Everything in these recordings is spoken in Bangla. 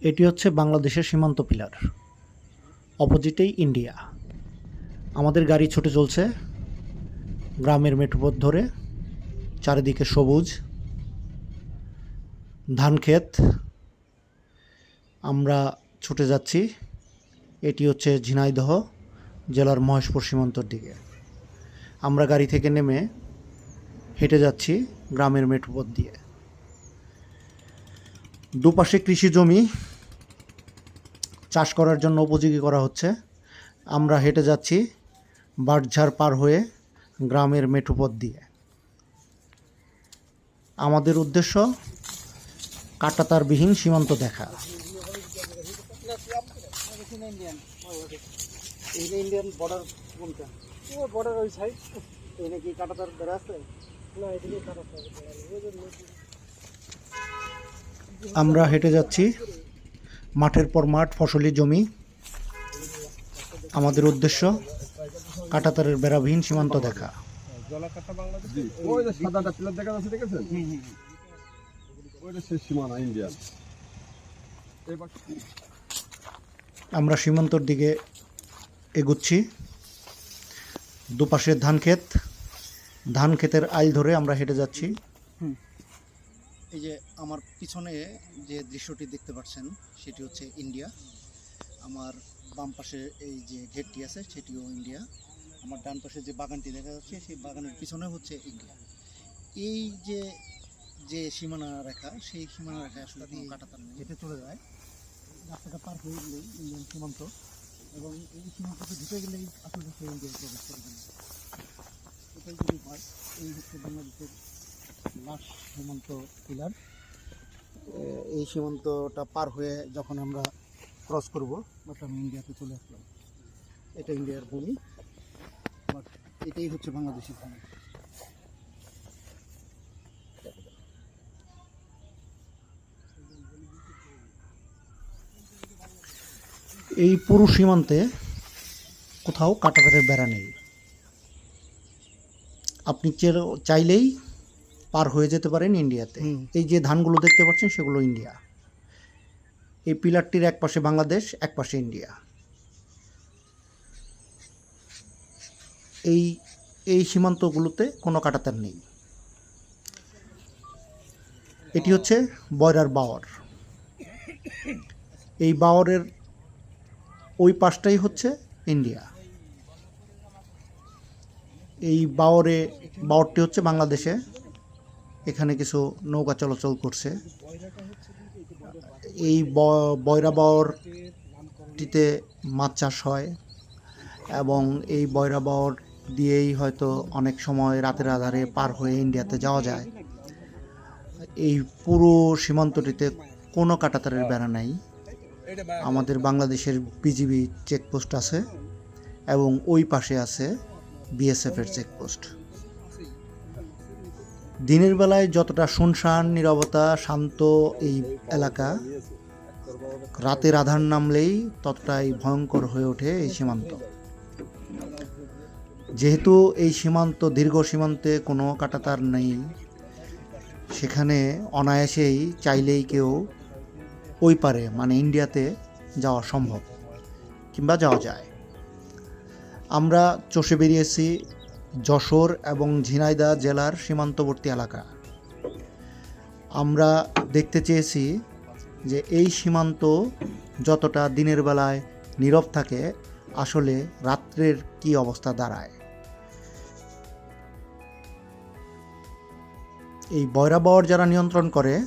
এটি হচ্ছে বাংলাদেশের সীমান্ত পিলার। অপোজিটেই ইন্ডিয়া। আমাদের গাড়ি ছুটে চলছে গ্রামের মেঠোপথ ধরে, চারিদিকে সবুজ, ধান ক্ষেত। আমরা ছুটে যাচ্ছি, এটি হচ্ছে ঝিনাইদহ জেলার মহেশপুর সীমান্তর দিকে। আমরা গাড়ি থেকে নেমে হেঁটে যাচ্ছি গ্রামের মেঠোপথ দিয়ে। দুপাশে কৃষি জমি। চাষ করার জন্য উপযোগী করা হচ্ছে। আমরা হেঁটে যাচ্ছি বাটঝাড় পার হয়ে গ্রামের মেঠোপথ দিয়ে। আমাদের উদ্দেশ্য, কাটাতারবিহীন সীমান্ত দেখা। কাটাতার আমরা হেঁটে যাচ্ছি। মাঠের পর মাঠ ফসলি জমি। আমাদের উদ্দেশ্য কাটাতারের বেড়াবিহীন সীমান্ত দেখা। আমরা সীমান্তর দিকে এগুচ্ছি। দুপাশে ধান ক্ষেত ধান ক্ষেতের আইল ধরে আমরা হেঁটে যাচ্ছি। এই যে আমার পিছনে যে দৃশ্যটি দেখতে পাচ্ছেন সেটি হচ্ছে ইন্ডিয়া। আমার বাম পাশে এই যে গেটটি আছে সেটিও ইন্ডিয়া। আমার ডান পাশে যে বাগানটি দেখা যাচ্ছে সেই বাগানের পিছনে হচ্ছে ইন্ডিয়া। এই যে যে সীমানা রেখা সেই সীমানা রেখা আসলে কোনো কাটাতার নেই। হেঁটে চলে যায়। রাস্তাটা পার হয়ে গেলেই ইন্ডিয়ান সীমান্ত এবং এই সীমান্তকে ঢুকে গেলেই আসলে সে ইন্ডিয়ায় প্রবেশ করে। এটাই যদি হয় এই হচ্ছে বাংলাদেশের সীমান্ত পিলার। এই সীমান্তটা পার হয়ে যখন আমরা ক্রস করব বাট আমি ইন্ডিয়াতে চলে আসলাম। এটা ইন্ডিয়ার ভূমি বাট এটাই হচ্ছে বাংলাদেশের ভূমি। এই পুরো সীমান্তে কোথাও কাটাতারের বেড়া নেই। আপনি চাইলেই পার হয়ে যেতে পারেন ইন্ডিয়াতে। এই যে ধানগুলো দেখতে পাচ্ছেন সেগুলো ইন্ডিয়া। এই পিলারটির এক পাশে বাংলাদেশ এক পাশে ইন্ডিয়া। এই এই সীমান্তগুলোতে কোনো কাটাতার নেই। এটি হচ্ছে বয়রার বাওয়ার। এই বাওয়ারের ওই পাশটাই হচ্ছে ইন্ডিয়া। এই বাওরে বাওরটি হচ্ছে বাংলাদেশে। এখানে কিছু নৌকা চলাচল করছে। এই ব- বয়রা মাছ চাষ হয় এবং এই বয়রা বাওর দিয়েই হয়তো অনেক সময় রাতের আধারে পার হয়ে ইন্ডিয়াতে যাওয়া যায়। এই পুরো সীমান্তটিতে কোনো কাটাতারের বেড়া নাই। আমাদের বাংলাদেশের বিজিবি চেকপোস্ট আছে এবং ওই পাশে আছে বিএসএফের চেকপোস্ট। দিনের বেলায় যতটা শুনশান, নীরবতা শান্ত এই এলাকা, রাতের আধার নামলেই ততটাই ভয়ঙ্কর হয়ে ওঠে এই সীমান্ত। যেহেতু এই সীমান্ত, দীর্ঘ সীমান্তে কোনো কাটাতার নেই, সেখানে অনায়াসেই চাইলেই কেউ ওই পারে মানে ইন্ডিয়াতে যাওয়া সম্ভব কিংবা যাওয়া যায়। আমরা চষে বেরিয়েছি যশোর এবং ঝিনাইদা জেলার সীমান্তবর্তী এলাকা। আমরা দেখতে চেয়েছি যে এই সীমান্ত যতটা দিনের বেলায় নীরব থাকে, আসলে রাত্রের কি অবস্থা দাঁড়ায়। এই বয়রা বাওয়ার যারা নিয়ন্ত্রণ করে,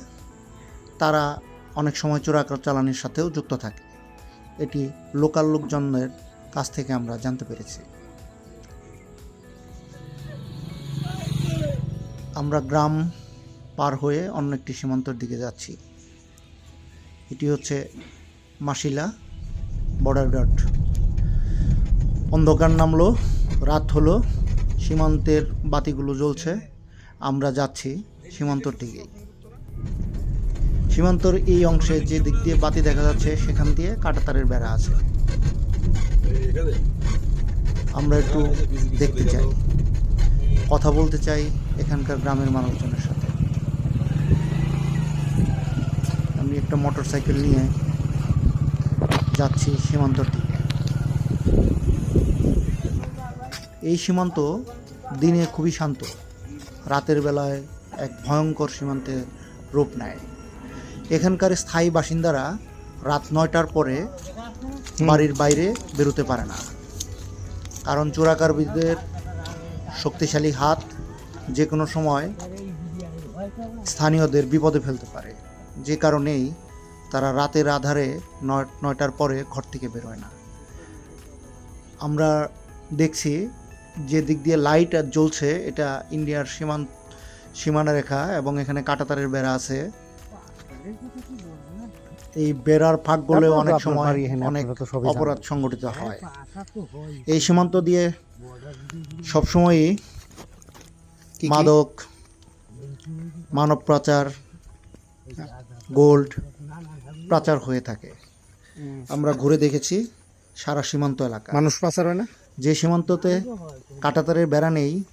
তারা অনেক সময় চোরা চালানির সাথেও যুক্ত থাকে। এটি লোকাল লোকজনের কাছ থেকে আমরা জানতে পেরেছি। আমরা গ্রাম পার হয়ে অন্য একটি সীমান্তর দিকে যাচ্ছি। এটি হচ্ছে মাসিলা বর্ডার গার্ড। অন্ধকার নামলো, রাত হলো, সীমান্তের বাতিগুলো জ্বলছে, আমরা যাচ্ছি সীমান্তর দিকে সীমান্তর এই অংশে যে দিক দিয়ে বাতি দেখা যাচ্ছে, সেখান দিয়ে কাটাতারের বেড়া আছে। আমরা একটু দেখতে চাই। কথা বলতে চাই এখানকার গ্রামের মানুষজনের সাথে। আমি একটা মোটর সাইকেল নিয়ে যাচ্ছি সীমান্তর দিকে। এই সীমান্ত দিনে খুবই শান্ত। রাতের বেলায় এক ভয়ঙ্কর সীমান্তে রূপ নেয়। এখানকার স্থায়ী বাসিন্দারা রাত নয়টার পরে বাড়ির বাইরে বেরোতে পারে না। কারণ চোরাকারবিদের শক্তিশালী হাত যে কোনো সময় স্থানীয়দের বিপদে ফেলতে পারে। যে কারণেই তারা রাতের আধারে নয় নয়টার পরে ঘর থেকে বেরোয় না। আমরা দেখছি যে দিক দিয়ে লাইট আর জ্বলছে এটা ইন্ডিয়ার সীমান্ত সীমানা রেখা এবং এখানে কাঁটাতারের বেড়া আছে। এই বেড়ার ফাঁকগুলো অনেক সময় অনেক অপরাধ সংগঠিত হয়। এই সীমান্ত দিয়ে সবসময়ই মাদক মানব পাচার গোল্ড পাচার হয়ে থাকে। আমরা ঘুরে দেখেছি সারা সীমান্ত এলাকা। মানুষ পাচার হয় না? যে সীমান্ততে কাঁটাতারের বেড়া নেই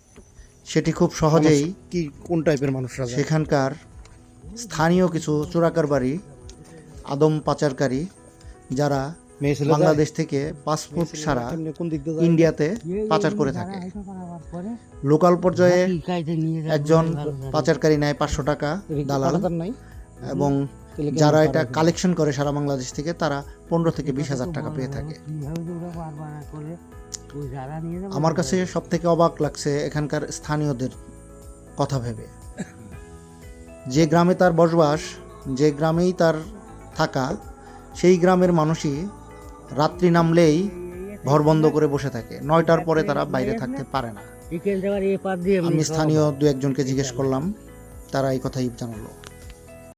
সেটি খুব সহজেই কি কোন টাইপের মানুষরা সেখানকার স্থানীয় কিছু চোরাকার বাড়ি আদম পাচারকারী যারা বাংলাদেশ থেকে পাসপোর্ট ছাড়া? ইন্ডিয়াতে পাচার করে থাকে। লোকাল পর্যায়ে একজন পাচারকারী নেয় পাঁচশো টাকা দালাল এবং যারা এটা কালেকশন করে সারা বাংলাদেশ থেকে তারা পনেরো থেকে বিশ হাজার টাকা পেয়ে থাকে। আমার কাছে সব থেকে অবাক লাগছে এখানকার স্থানীয়দের কথা ভেবে। যে গ্রামে তার বসবাস যে গ্রামেই তার থাকা সেই গ্রামের মানুষই রাত্রি নামলেই ঘর বন্ধ করে বসে থাকে। নয়টার পরে তারা বাইরে থাকতে পারে না। আমি স্থানীয় দু একজনকে জিজ্ঞেস করলাম তারা এই কথাই জানালো।